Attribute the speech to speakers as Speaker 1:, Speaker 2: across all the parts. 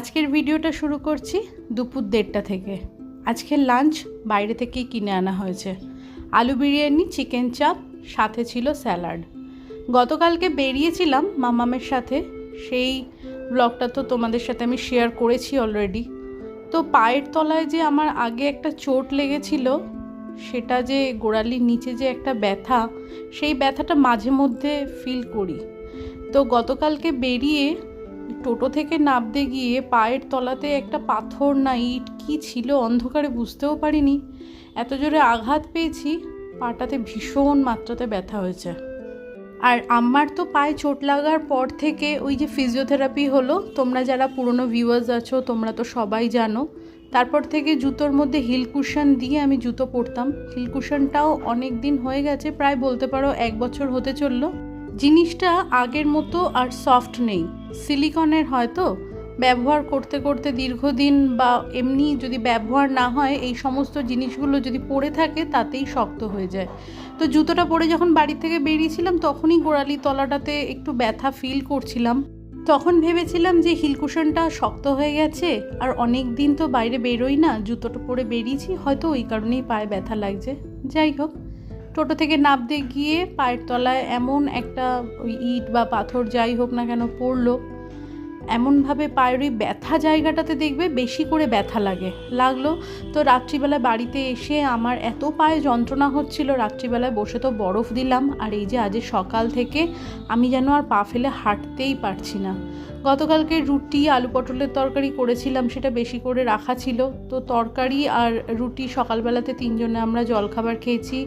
Speaker 1: আজকের ভিডিওটা শুরু করছি দুপুর দেড়টা থেকে। আজকের লাঞ্চ বাইরে থেকেই কিনে আনা হয়েছে। আলু বিরিয়ানি চিকেন চাপ সাথে ছিল স্যালাড গতকালকে বেরিয়েছিলাম মামামের সাথে। সেই ব্লগটা তো তোমাদের সাথে আমি শেয়ার করেছি অলরেডি তো পায়ের তলায় যে আমার আগে একটা চোট লেগেছিল, সেটা যে গোড়ালির নিচে যে একটা ব্যথা, সেই ব্যথাটা মাঝে মধ্যে ফিল করি। তো গতকালকে বেরিয়ে টোটো থেকে নামতে গিয়ে পায়ের তলাতে একটা পাথর না ইট কি ছিল অন্ধকারে বুঝতেও পারিনি। এত জোরে আঘাত পেয়েছি, পাটাতে ভীষণ মাত্রাতে ব্যথা হয়েছে। আর আমার তো পায়ে চোট লাগার পর থেকে ওই যে ফিজিওথেরাপি হলো, তোমরা যারা পুরনো ভিউয়ার্স আছো, তোমরা তো সবাই জানো। তারপর থেকে জুতোর মধ্যে হিল কুশন দিয়ে আমি জুতো পরতাম। হিল কুশনটাও অনেক দিন হয়ে গেছে, প্রায় বলতে পারো এক বছর হতে চলল। জিনিসটা আগের মতো আর সফট নেই। সিলিকনের হয়তো ব্যবহার করতে করতে দীর্ঘদিন বা এমনি যদি ব্যবহার না হয়, এই সমস্ত জিনিসগুলো যদি পড়ে থাকে তাতেই শক্ত হয়ে যায়। তো জুতোটা পরে যখন বাড়ি থেকে বেরিয়েছিলাম, তখনই গোড়ালি তলাটাতে একটু ব্যথা ফিল করছিলাম। তখন ভেবেছিলাম যে হিলকুশনটা শক্ত হয়ে গেছে, আর অনেক দিন তো বাইরে বেরোই না, জুতোটা পরে বেরিয়েছি, হয়তো ওই কারণেই পায়ে ব্যথা লাগছে। যাই হোক টোটো থেকে নামতে গিয়ে পায়ের তলায় এমন একটা ইট বা পাথর যাই হোক না কেন পড়ল। এমনভাবে পায়ের ওই ব্যথা জায়গাটাতে দেখবে বেশি করে ব্যথা লাগে। লাগল, তো রাত্রিবেলা বাড়িতে এসে আমার এত পায়ে যন্ত্রণা হচ্ছিল, রাত্রিবেলায় বসে তো বরফ দিলাম, আর এই যে আজ সকাল থেকে আমি যেন আর পা ফেলে হাঁটতেই পারছি না। গতকালকে রুটি, আলু পটলের তরকারি করেছিলাম, সেটা বেশি করে রাখা ছিল। তো তরকারি আর রুটি সকালবেলাতে তিনজনে আমরা জলখাবার খেয়েছি।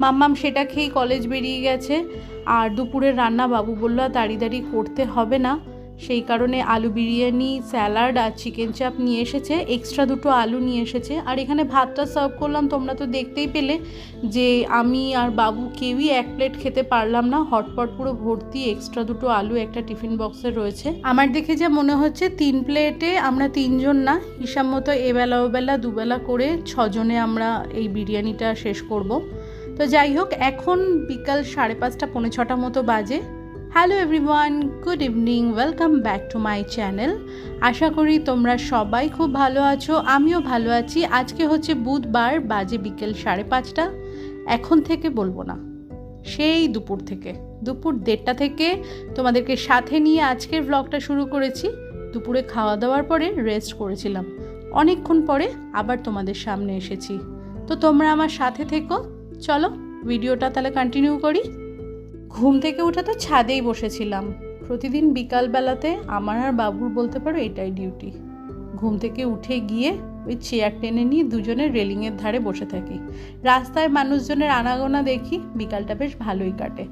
Speaker 1: মাম্মাম সেটা খেয়েই কলেজ বেরিয়ে গেছে। আর দুপুরের রান্না বাবু বলল, আর দাঁড়িয়ে দাঁড়িয়ে করতে হবে না। সেই কারণে আলু বিরিয়ানি, স্যালাড আর চিকেন চাপ নিয়ে এসেছে। এক্সট্রা দুটো আলু নিয়ে এসেছে। আর এখানে ভাতটা সার্ভ করলাম, তোমরা তো দেখতেই পেলে যে আমি আর বাবু কেউই এক প্লেট খেতে পারলাম না। হটপট পুরো ভর্তি, এক্সট্রা দুটো আলু একটা টিফিন বক্সে রয়েছে। আমার দেখে যা মনে হচ্ছে, তিন প্লেটে আমরা তিনজন না, হিসাব মতো এবেলা ওবেলা, দুবেলা করে ছজনে আমরা এই বিরিয়ানিটা শেষ করব। তো যাই হোক, এখন বিকাল সাড়ে পাঁচটা, পৌনে ছটা মতো বাজে। Hello everyone good evening welcome back to my channel আশা করি তোমরা সবাই খুব ভালো আছো, আমিও ভালো আছি। আজকে হচ্ছে বুধবার, বাজে বিকেল সাড়ে পাঁচটা। এখন থেকে বলব না, সেই দুপুর থেকে। দুপুর দেড়টা থেকে তোমাদেরকে সাথে নিয়ে আজকের ব্লগটা শুরু করেছি। দুপুরে খাওয়া দাওয়ার পরে রেস্ট করেছিলাম। অনেকক্ষণ পরে আবার তোমাদের সামনে এসেছি। তো তোমরা আমার সাথে থেকো, চলো ভিডিওটা তাহলে কন্টিনিউ করি। ঘুম থেকে উঠে তো ছাদেই বসেছিলাম। প্রতিদিন বিকালবেলাতে আমার আর বাবুর বলতে পারো এটাই ডিউটি ঘুম থেকে উঠে গিয়ে ওই চেয়ার টেনে নিয়ে দুজনের রেলিংয়ের ধারে বসে থাকি। রাস্তায় মানুষজনের আনাগোনা দেখি, বিকালটা বেশ ভালোই কাটে।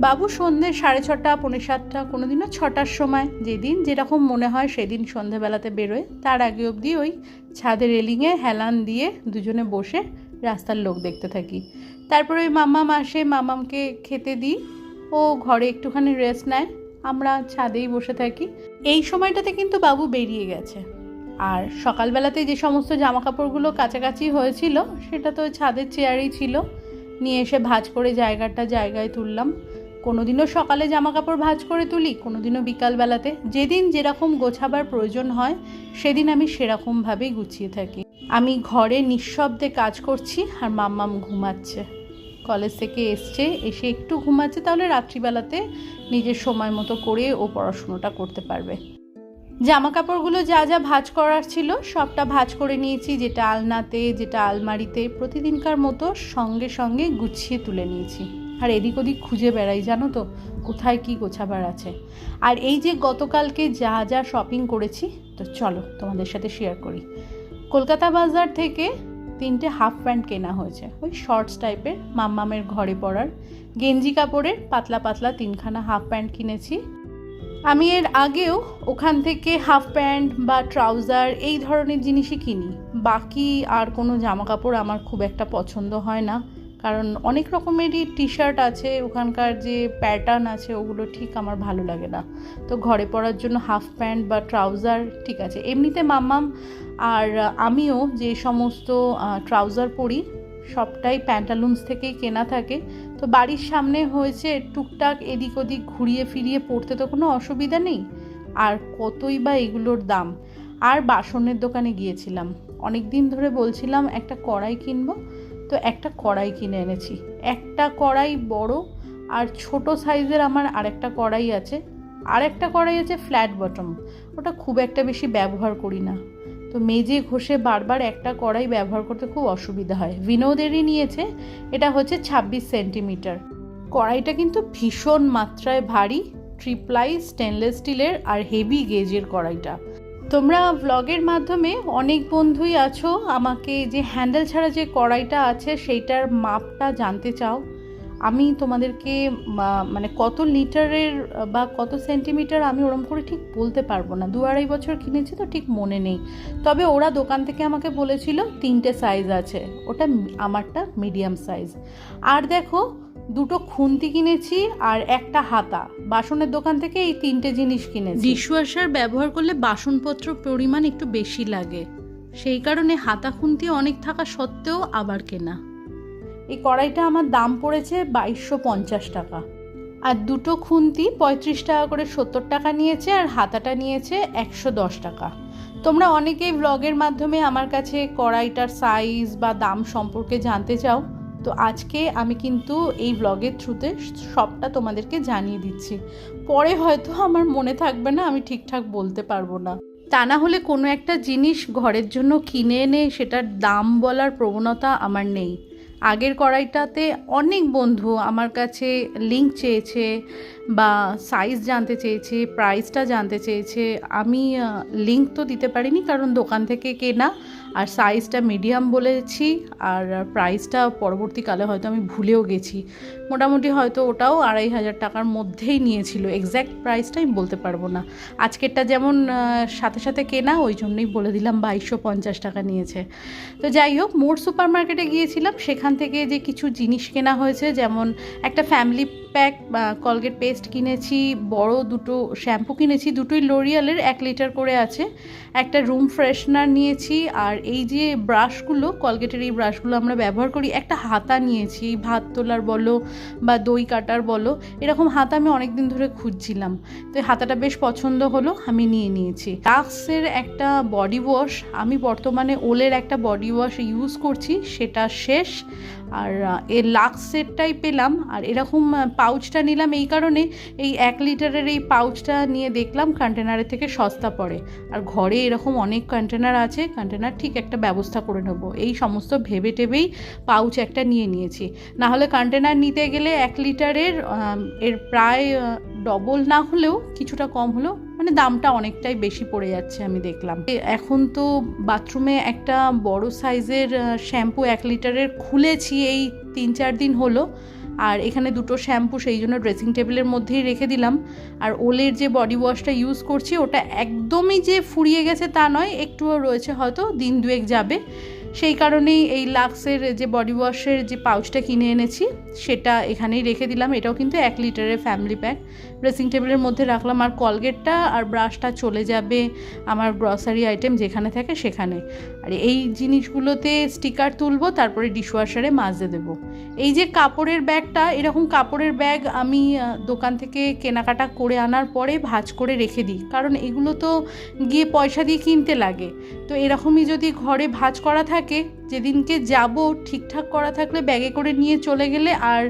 Speaker 1: বাবু সন্ধ্যে সাড়ে ছটা, পৌনে সাতটা কোনো দিনও ছটার সময়। যেদিন যেরকম মনে হয় সেদিন সন্ধেবেলাতে বেরোয় তার আগে অবধি ওই ছাদে রেলিংয়ে হেলান দিয়ে দুজনে বসে রাস্তার লোক দেখতে থাকি। তারপরে ওই মামাম আসে মামামকে খেতে দিই। ও ঘরে একটুখানি রেস্ট নেয়, আমরা ছাদেই বসে থাকি। এই সময়টাতে কিন্তু বাবু বেরিয়ে গেছে। আর সকালবেলাতে যে সমস্ত জামা কাপড়গুলো কাছাকাছি হয়েছিল, সেটা তো ছাদের চেয়ারেই ছিল। নিয়ে এসে ভাজ করে জায়গাটা জায়গায় তুললাম। কোনোদিনও সকালে জামা কাপড় ভাজ করে তুলি, কোনোদিনও বিকালবেলাতে। যেদিন যেরকম গোছাবার প্রয়োজন হয়, সেদিন আমি সেরকমভাবেই গুছিয়ে থাকি। আমি ঘরে নিঃশব্দে কাজ করছি আর মাম্মাম ঘুমাচ্ছে। কলেজ থেকে এসছে, এসে একটু ঘুমাচ্ছে, তাহলে রাত্রিবেলাতে নিজের সময় মতো করে ও পড়াশুনোটা করতে পারবে। জামা কাপড়গুলো যা যা ভাজ করার ছিল, সবটা ভাজ করে নিয়েছি, যেটা আলনাতে, যেটা আলমারিতে, প্রতিদিনকার মতো সঙ্গে সঙ্গে গুছিয়ে তুলে নিয়েছি। আর এদিক ওদিক খুঁজে বেড়াই, জানো তো, কোথায় কি গোছাবার আছে। আর এই যে গতকালকে যা যা শপিং করেছি, তো চলো তোমাদের সাথে শেয়ার করি। কলকাতা বাজার থেকে তিনটে হাফ প্যান্ট কেনা হয়েছে। ওই শর্টস টাইপের মাম্মামের ঘরে পরার। গেঞ্জি কাপড়ের পাতলা পাতলা তিনখানা হাফ প্যান্ট কিনেছি। আমি এর আগেও ওখান থেকে হাফ প্যান্ট বা ট্রাউজার এই ধরনের জিনিসই কিনি। বাকি আর কোনো জামা কাপড় আমার খুব একটা পছন্দ হয় না। কারণ অনেক রকমেরই টি শার্ট আছে, ওখানকার যে প্যাটার্ন আছে, ওগুলো ঠিক আমার ভালো লাগে না। তো ঘরে পরার জন্য হাফ প্যান্ট বা ট্রাউজার ঠিক আছে। এমনিতে মাম্মাম আর আমিও যে সমস্ত ট্রাউজার পরি, সবটাই প্যান্টালুন্স থেকেই কেনা থাকে। তো বাড়ির সামনে হয়েছে টুকটাক এদিক ওদিক ঘুরিয়ে ফিরিয়ে পড়তে তো কোনো অসুবিধা নেই। আর কতই বা এগুলোর দাম। আর বাসনের দোকানে গিয়েছিলাম। অনেক দিন ধরে বলছিলাম, একটা কড়াই কিনবো। তো একটা কড়াই কিনে এনেছি। একটা কড়াই বড় আর ছোট সাইজের আমার আরেকটা কড়াই আছে। আর একটা কড়াই আছে ফ্ল্যাট বটম ওটা খুব একটা বেশি ব্যবহার করি না। তো মেজে ঘষে বারবার একটা কড়াই ব্যবহার করতে খুব অসুবিধা হয়। বিনোদেরই নিয়েছে। এটা হচ্ছে ছাব্বিশ সেন্টিমিটার। কড়াইটা কিন্তু ভীষণ মাত্রায় ভারী ট্রিপ্লাই স্টেনলেস স্টিলের আর হেভি গেজের কড়াইটা। তোমরা ভ্লগের মাধ্যমে অনেক বন্ধুই আছো, আমাকে যে হ্যান্ডেল ছাড়া যে কড়াইটা আছে সেইটার মাপটা জানতে চাও। আমি তোমাদেরকে মানে কত লিটারের বা কত সেন্টিমিটার আমি ওরম করে ঠিক বলতে পারব না। দু আড়াই বছর কিনেছি তো ঠিক মনে নেই। তবে ওরা দোকান থেকে আমাকে বলেছিল তিনটে সাইজ আছে, ওটা আমারটা মিডিয়াম সাইজ আর দেখো দুটো খুন্তি কিনেছি আর একটা হাতা। বাসনের দোকান থেকে এই তিনটে জিনিস কিনেছি। ডিশওয়াশার ব্যবহার করলে বাসনপত্র পরিমাণ একটু বেশি লাগে। সেই কারণে হাতা খুন্তি অনেক থাকা সত্ত্বেও আবার কেনা। এই কড়াইটা আমার দাম পড়েছে বাইশশো পঞ্চাশ টাকা। আর দুটো খুন্তি পঁয়ত্রিশ টাকা করে সত্তর টাকা নিয়েছে আর হাতাটা নিয়েছে একশো দশ টাকা। তোমরা অনেকেই ব্লগের মাধ্যমে আমার কাছে কড়াইটার সাইজ বা দাম সম্পর্কে জানতে চাও। তো আজকে আমি কিন্তু এই ব্লগের থ্রুতে সবটা তোমাদেরকে জানিয়ে দিচ্ছি। পরে হয়তো আমার মনে থাকবে না, আমি ঠিকঠাক বলতে পারব না। তা না হলে কোনো একটা জিনিস ঘরের জন্য কিনে এনে সেটার দাম বলার প্রবণতা আমার নেই। আগের কড়াইটাতে অনেক বন্ধু আমার কাছে লিঙ্ক চেয়েছে বা সাইজ জানতে চেয়েছে প্রাইসটা জানতে চেয়েছে, আমি লিঙ্ক তো দিতে পারিনি কারণ দোকান থেকে কেনা আর সাইজটা মিডিয়াম বলেছি আর প্রাইসটা পরবর্তীকালে হয়তো আমি ভুলেও গেছি। মোটামুটি হয়তো ওটাও আড়াই হাজার টাকার মধ্যেই নিয়েছিল। এক্স্যাক্ট প্রাইসটা আমি বলতে পারব না। আজকেরটা যেমন সাথে সাথে কেনা, ওই জন্যই বলে দিলাম বাইশশো পঞ্চাশ টাকা নিয়েছে। তো যাই হোক মোর সুপার মার্কেটে গিয়েছিলাম। সেখান থেকে যে কিছু জিনিস কেনা হয়েছে, যেমন একটা ফ্যামিলি প্যাক কলগেট পেস্ট কিনেছি, বড় দুটো শ্যাম্পু কিনেছি, দুটোই লোরিয়ালের এক লিটার করে আছে। একটা রুম ফ্রেশনার নিয়েছি আর এই যে ব্রাশগুলো কলগেটের এই ব্রাশগুলো আমরা ব্যবহার করি, একটা হাতা নিয়েছি, ভাত তোলার বলো বা দই কাটার বলো, এরকম হাতা আমি অনেক দিন ধরে খুঁজছিলাম। তো হাতাটা বেশ পছন্দ হলো, আমি নিয়ে নিয়েছি। লাক্সের একটা বডি ওয়াশ আমি বর্তমানে ওলের একটা বডি ওয়াশ ইউজ করছি, সেটা শেষ। আর এর লাক্স সেটটাই পেলাম। আর এরকম পাউচটা নিলাম এই কারণে এই এক লিটারের এই পাউচটা নিয়ে দেখলাম কন্টেনারের থেকে সস্তা পড়ে। আর ঘরে এরকম অনেক কন্টেনার আছে কন্টেনার ঠিক একটা ব্যবস্থা করে নেব। এই সমস্ত ভেবে টেবেই পাউচ একটা নিয়ে নিয়েছি। না হলে কন্টেনার নিতে গেলে এক লিটারের এর প্রায় ডবল না হলেও কিছুটা কম হলেও মানে দামটা অনেকটাই বেশি পড়ে যাচ্ছে আমি দেখলাম। এখন তো বাথরুমে একটা বড় সাইজের শ্যাম্পু এক লিটারের খুলেছি এই তিন চার দিন হলো। আর এখানে দুটো শ্যাম্পু, সেই জন্য ড্রেসিং টেবিলের মধ্যেই রেখে দিলাম। আর ওলের যে বডি ওয়াশটা ইউজ করছি, ওটা একদমই যে ফুরিয়ে গেছে তা নয়, একটুও রয়েছে হয়তো, দিন দুয়েক যাবে। সেই কারণেই এই লাক্সের যে বডি ওয়াশের যে পাউচটা কিনে এনেছি, সেটা এখানেই রেখে দিলাম। এটাও কিন্তু এক লিটারের ফ্যামিলি প্যাক। ড্রেসিং টেবিলের মধ্যে রাখলাম আর কলগেটটা আর ব্রাশটা চলে যাবে আমার গ্রসারি আইটেম যেখানে থাকে সেখানে। আর এই জিনিসগুলোতে স্টিকার তুলবো, তারপরে ডিশওয়াশারে মাজতে দেবো। এই যে কাপড়ের ব্যাগটা, এরকম কাপড়ের ব্যাগ আমি দোকান থেকে কেনাকাটা করে আনার পরে ভাঁজ করে রেখে দিই। কারণ এগুলো তো গিয়ে পয়সা দিয়ে কিনতে লাগে। তো এরকমই যদি ঘরে ভাঁজ করা থাকে যেদিনকে যাব, ঠিকঠাক করা থাকলে ব্যাগে করে নিয়ে চলে গেলে আর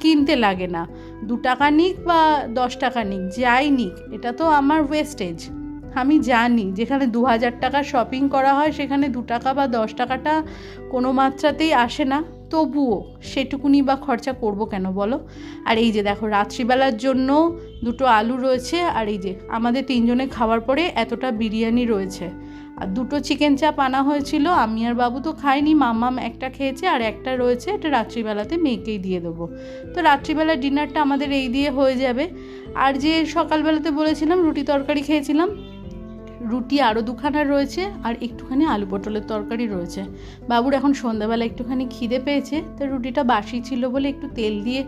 Speaker 1: কিনতে লাগে না। দু টাকা নিক বা দশ টাকা নিক, যাই নিক, এটা তো আমার ওয়েস্টেজ আমি জানি, যেখানে দু হাজার টাকা শপিং করা হয়, সেখানে দু টাকা বা দশ টাকাটা কোনো মাত্রাতেই আসে না। তবুও সেটুকুনি বা খরচা করব কেন বলো? আর এই যে দেখো, রাত্রিবেলার জন্য দুটো আলু রয়েছে, আর এই যে আমাদের তিনজনে খাওয়ার পরে এতটা বিরিয়ানি রয়েছে। আর দুটো চিকেন চাপ আনা হয়েছিল, আমি আর বাবু তো খাইনি, মাম্মাম একটা খেয়েছে আর একটা রয়েছে, এটা রাত্রিবেলাতে মেয়েকেই দিয়ে দেবো। তো রাত্রিবেলার ডিনারটা আমাদের এই দিয়ে হয়ে যাবে। আর যে সকালবেলাতে বলেছিলাম, রুটি তরকারি খেয়েছিলাম রুটি আরও দুখানা রয়েছে আর একটুখানি আলু পটলের তরকারি রয়েছে। বাবুর এখন সন্ধ্যাবেলা একটুখানি খিদে পেয়েছে তো রুটিটা বাসি ছিল বলে একটু তেল দিয়ে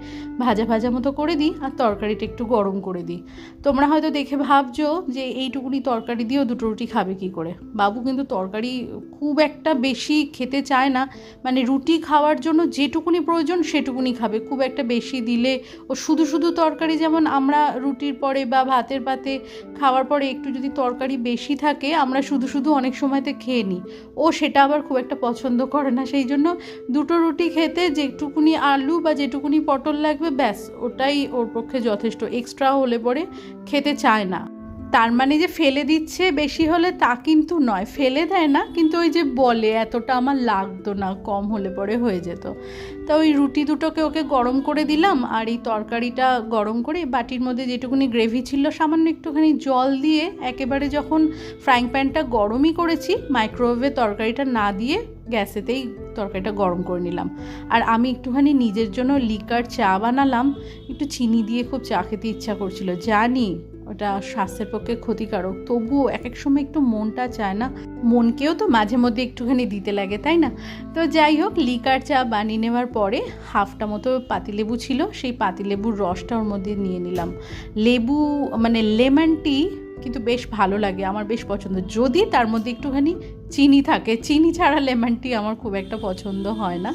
Speaker 1: ভাজা ভাজা মতো করে দিই আর তরকারিটা একটু গরম করে দিই। তোমরা হয়তো দেখে ভাবছ যে এইটুকুনি তরকারি দিয়েও দুটো রুটি খাবে কি করে? বাবু কিন্তু তরকারি খুব একটা বেশি খেতে চায় না মানে রুটি খাওয়ার জন্য যেটুকুনি প্রয়োজন সেটুকুনি খাবে। খুব একটা বেশি দিলে ও শুধু শুধু তরকারি যেমন আমরা রুটির পরে বা ভাতের পাতে খাওয়ার পরে একটু যদি তরকারি বেশি বেশি থাকে, আমরা শুধু শুধু অনেক সময়তে খেয়ে নিই। ও সেটা আবার খুব একটা পছন্দ করে না, সেই জন্য দুটো রুটি খেতে যেটুকুনি আলু বা যেটুকুনি পটল লাগবে, ব্যাস, ওটাই ওর পক্ষে যথেষ্ট। এক্সট্রা হলে পরে খেতে চায় না। তার মানে যে ফেলে দিচ্ছে বেশি হলে তা কিন্তু নয়। ফেলে দেয় না, কিন্তু ওই যে বলে এতটা আমার লাগতো না, কম হলে পরে হয়ে যেত। তা ওই রুটি দুটোকে ওকে গরম করে দিলাম আর এই তরকারিটা গরম করে বাটির মধ্যে যেটুকুনি গ্রেভি ছিল সামান্য একটুখানি জল দিয়ে একেবারে যখন ফ্রাইং প্যানটা গরমই করেছি, মাইক্রোওয়েভে তরকারিটা না দিয়ে গ্যাসেতেই তরকারিটা গরম করে নিলাম। আর আমি একটুখানি নিজের জন্য লিকার চা বানালাম, একটু চিনি দিয়ে খুব চা খেতে ইচ্ছা করছিল। জানি ওটা স্বাস্থ্যের পক্ষে ক্ষতিকারক। তবুও এক এক সময় একটু মনটা চায় না। মনকেও তো মাঝে মধ্যে একটুখানি দিতে লাগে, তাই না? তো যাই হোক, লিকার চা বানিয়ে নেওয়ার পরে হাফটা মতো পাতিলেবু ছিল, সেই পাতিলেবুর রসটা ওর মধ্যে নিয়ে নিলাম। লেবু মানে লেমন টি কিন্তু বেশ ভালো লাগে, আমার বেশ পছন্দ। যদি তার মধ্যে একটুখানি চিনি থাকে, চিনি ছাড়া লেমন টি আমার খুব একটা পছন্দ হয় না।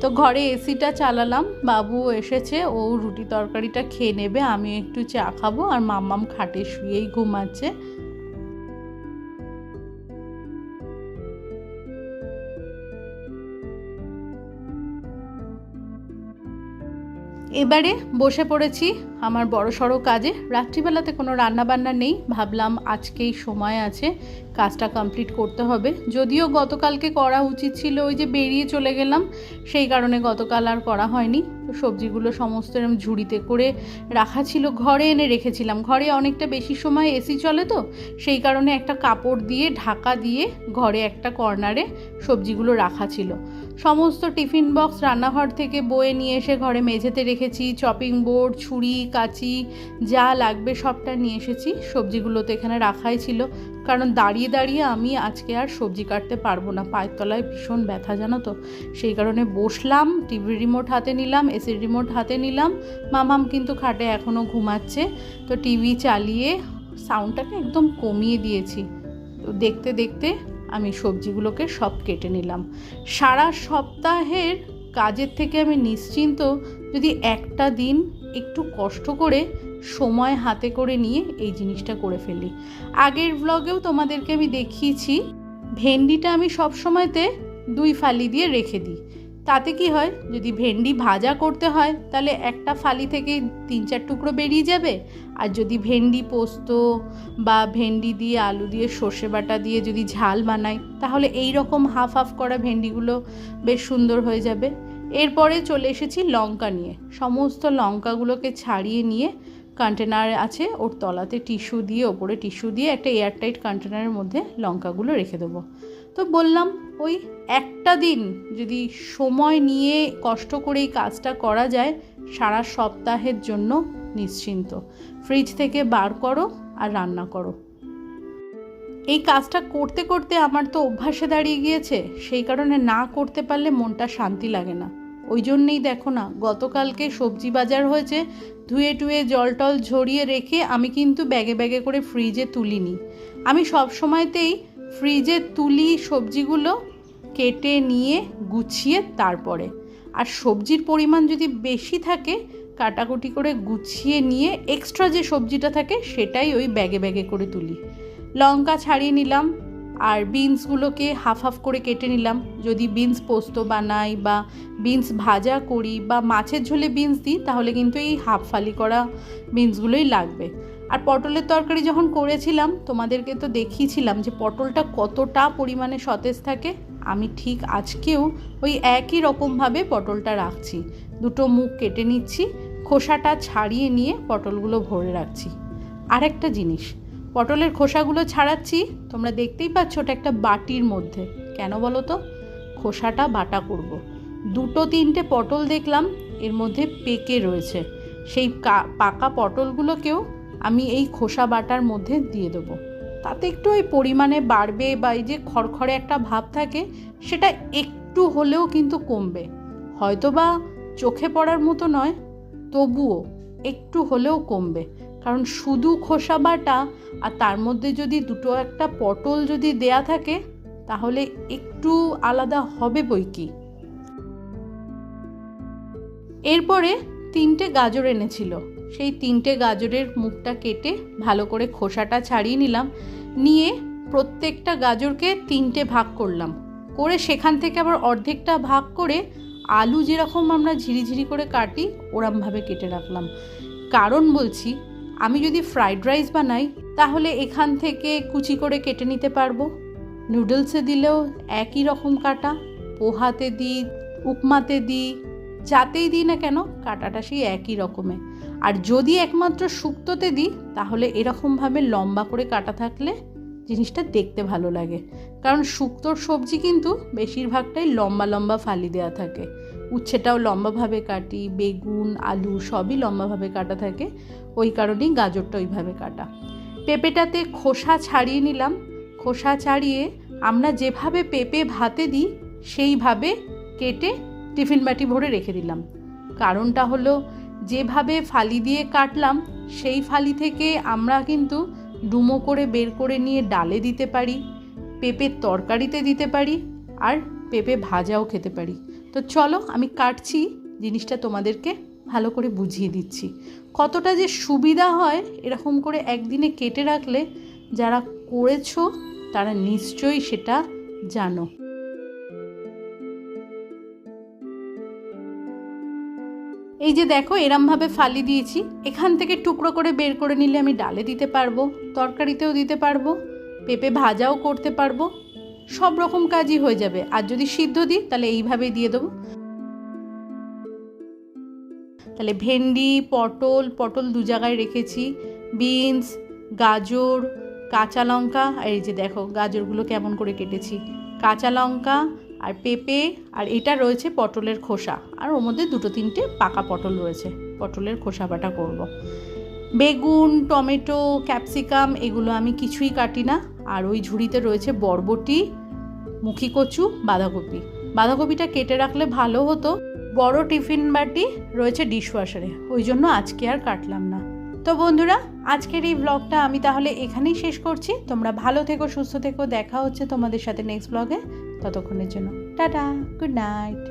Speaker 1: তো ঘরে এসিটা চালালাম, বাবু এসেছে, ও রুটি তরকারিটা খেয়ে নেবে, আমি একটু চা খাব, আর মাম্মাম খাটে শুয়েই ঘুমাচ্ছে। এবারে বসে পড়েছি আমার বড় সড়ো কাজে। রাত্রিবেলাতে কোনো রান্নাবান্না নেই। ভাবলাম আজকেই সময় আছে, কাজটা কমপ্লিট করতে হবে। যদিও গতকালকে করা উচিত ছিল ওই যে বেরিয়ে চলে গেলাম, সেই কারণে গতকাল আর করা হয়নি। তো সবজিগুলো সমস্ত এরম ঝুড়িতে করে রাখা ছিল, ঘরে এনে রেখেছিলাম। ঘরে অনেকটা বেশি সময় এসি চলে তো, সেই কারণে একটা কাপড় দিয়ে, ঢাকা দিয়ে ঘরে একটা কর্নারে সবজিগুলো রাখা ছিল। সমস্ত টিফিন বক্স রান্নাঘর থেকে বয়ে নিয়ে এসে ঘরে মেঝেতে রেখেছি চপিং বোর্ড ছুরি, কাঁচি, যা লাগবে সবটা নিয়ে এসেছি। সবজিগুলো তো এখানে রাখাই ছিল, কারণ দাঁড়িয়ে দাঁড়িয়ে আমি আজকে আর সবজি কাটতে পারব না। পায়ের তলায় ভীষণ ব্যথা, জানো তো? সেই কারণে বসলাম টিভির রিমোট হাতে নিলাম এসির রিমোট হাতে নিলাম। মামাম কিন্তু খাটে এখনও ঘুমাচ্ছে। তো টিভি চালিয়ে সাউন্ডটাকে একদম কমিয়ে দিয়েছি। তো দেখতে দেখতে আমি সবজিগুলোকে সব কেটে নিলাম। সারা সপ্তাহের কাজের থেকে আমি নিশ্চিন্ত যদি একটা দিন একটু কষ্ট করে সময় হাতে করে নিয়ে এই জিনিসটা করে ফেলি। আগের ব্লগেও তোমাদেরকে আমি দেখিয়েছি, ভেন্ডিটা আমি সব সময়তে দুই ফালি দিয়ে রেখে দিই। তাতে কি হয়? যদি ভেন্ডি ভাজা করতে হয়, তাহলে একটা ফালি থেকে তিন চার টুকরো বেরিয়ে যাবে। আর যদি ভেন্ডি পোস্ত বা ভেন্ডি দিয়ে আলু দিয়ে সর্ষে বাটা দিয়ে যদি ঝাল বানাই তাহলে এই রকম হাফ হাফ করা ভেন্ডিগুলো বেশ সুন্দর হয়ে যাবে। এরপরে চলে এসেছি লঙ্কা নিয়ে। সমস্ত লঙ্কাগুলোকে ছাড়িয়ে নিয়ে কন্টেনার আছে, ওর তলাতে টিস্যু দিয়ে, ওপরে টিস্যু দিয়ে একটা এয়ারটাইট কন্টেনারের মধ্যে লঙ্কাগুলো রেখে দেবো। তো বললাম, ওই একটা দিন যদি সময় নিয়ে কষ্ট করে এই কাজটা করা যায়, সারা সপ্তাহের জন্য নিশ্চিন্ত। ফ্রিজ থেকে বার করো আর রান্না করো। এই কাজটা করতে করতে আমার তো অভ্যাসে দাঁড়িয়ে গিয়েছে, সেই কারণে না করতে পারলে মনটা শান্তি লাগে না। ওই জন্যেই দেখো না, গতকালকে সবজি বাজার হয়েছে, ধুয়ে টুয়ে জল টল ঝরিয়ে রেখে আমি কিন্তু ব্যাগে ব্যাগে করে ফ্রিজে তুলিনি। আমি সব সময়তেই ফ্রিজে তুলি সবজিগুলো কেটে নিয়ে গুছিয়ে তারপরে। আর সবজির পরিমাণ যদি বেশি থাকে, কাটাকুটি করে গুছিয়ে নিয়ে এক্সট্রা যে সবজিটা থাকে, সেটাই ওই ব্যাগে ব্যাগে করে তুলি। লঙ্কা ছাড়িয়ে নিলাম, আর বিনসগুলোকে হাফ হাফ করে কেটে নিলাম। যদি বিনস পোস্ত বানাই বা বিনস ভাজা করি বা মাছের ঝোলে বিনস দিই, তাহলে কিন্তু এই হাফ ফালি করা বিনসগুলোই লাগবে। আর পটলের তরকারি যখন করেছিলাম, তোমাদেরকে তো দেখিয়েছিলাম যে পটলটা কতটা পরিমাণে সতেজ থাকে। আমি ঠিক আজকেও ওই একই রকমভাবে পটলটা রাখছি। দুটো মুখ কেটে নিচ্ছি, খোসাটা ছাড়িয়ে নিয়ে পটলগুলো ভরে রাখছি। আর একটা জিনিস, পটলের খোসাগুলো ছাড়াচ্ছি, তোমরা দেখতেই পাচ্ছ ওটা একটা বাটির মধ্যে। কেন বলো তো? খোসাটা বাটা করব। দুটো তিনটে পটল দেখলাম, এর মধ্যে পেকে রয়েছে। সেই পাকা পটলগুলোকেও আমি এই খোসা বাটার মধ্যে দিয়ে দেবো। তাতে একটু ওই পরিমাণে বাড়বে বা এই যে খড়খড়ে একটা ভাব থাকে, সেটা একটু হলেও কিন্তু কমবে। হয়তো বা চোখে পড়ার মতো নয়, তবুও একটু হলেও কমবে। কারণ শুধু খোসা বাটা আর তার মধ্যে যদি দুটো একটা পটল যদি দেয়া থাকে, তাহলে একটু আলাদা হবে বই কি। এরপরে তিনটে গাজর এনেছিল। সেই তিনটে গাজরের মুখটা কেটে ভালো করে খোসাটা ছাড়িয়ে নিলাম। নিয়ে প্রত্যেকটা গাজরকে তিনটে ভাগ করলাম। করে সেখান থেকে আবার অর্ধেকটা ভাগ করে আলু যেরকম আমরা ঝিরিঝিরি করে কাটি, ওরমভাবে কেটে রাখলাম। কারণ বলছি, আমি যদি ফ্রাইড রাইস বানাই, তাহলে এখান থেকে কুচি করে কেটে নিতে পারব। নুডলসে দিলেও একই রকম কাটা। পোহাতে দিই, উপমাতে দিই যাতেই দিই না কেন, কাটাটা সেই একই রকমের আর যদি একমাত্র শুক্তোতে দিই, তাহলে এরকমভাবে লম্বা করে কাটা থাকলে জিনিসটা দেখতে ভালো লাগে। কারণ শুক্তোর সবজি কিন্তু বেশিরভাগটাই লম্বা লম্বা ফালি দেওয়া থাকে। উচ্ছেটাও লম্বাভাবে কাটি, বেগুন, আলু সবই লম্বাভাবে কাটা থাকে। ওই কারণেই গাজরটা ওইভাবে কাটা। পেঁপেটাতে খোসা ছাড়িয়ে নিলাম। খোসা ছাড়িয়ে আমরা যেভাবে পেঁপে ভাতে দিই, সেইভাবে কেটে টিফিন বাটি ভরে রেখে দিলাম। কারণটা হলো, যেভাবে ফালি দিয়ে কাটলাম, সেই ফালি থেকে আমরা কিন্তু ডুমো করে বের করে নিয়ে ডালে দিতে পারি পেঁপের তরকারিতে দিতে পারি, আর পেঁপে ভাজাও খেতে পারি। তো চলো, আমি কাটছি, জিনিসটা তোমাদেরকে ভালো করে বুঝিয়ে দিচ্ছি। কতটা যে সুবিধা হয় এরকম করে একদিনে কেটে রাখলে, যারা করেছ, তারা নিশ্চয়ই সেটা জানো। এই যে দেখো, এরমভাবে ফালি দিয়েছি। এখান থেকে টুকরো করে বের করে নিলে আমি ডালে দিতে পারব, তরকারিতেও দিতে পারব, পেঁপে ভাজাও করতে পারব, সব রকম কাজই হয়ে যাবে। আর যদি সিদ্ধ দিই, তাহলে এইভাবেই দিয়ে দেবো। তাহলে ভেন্ডি, পটল পটল দু জায়গায় রেখেছি, বিনস, গাজর, কাঁচা লঙ্কা, আর এই যে দেখো, গাজরগুলো কেমন করে কেটেছি। কাঁচা লঙ্কা আর পেঁপে আর এটা রয়েছে পটলের খোসা। আর ওর মধ্যে দুটো তিনটে পাকা পটল রয়েছে। পটলের খোসা বাটা করব। বেগুন, টমেটো, ক্যাপসিকাম এগুলো আমি কিছুই কাটি না। আর ওই ঝুড়িতে রয়েছে বরবটি মুখি কচু বাঁধাকপি। বাঁধাকপিটা কেটে রাখলে ভালো হতো। বড় টিফিন বাটি রয়েছে ডিশওয়াশারে। ওই জন্য আজকে আর কাটলাম না। তো বন্ধুরা, আজকের এই ব্লগটা আমি তাহলে এখানেই শেষ করছি। তোমরা ভালো থেকো, সুস্থ থেকো। দেখা হচ্ছে তোমাদের সাথে নেক্সট ব্লগে ততক্ষণের জন্য টাটা গুড নাইট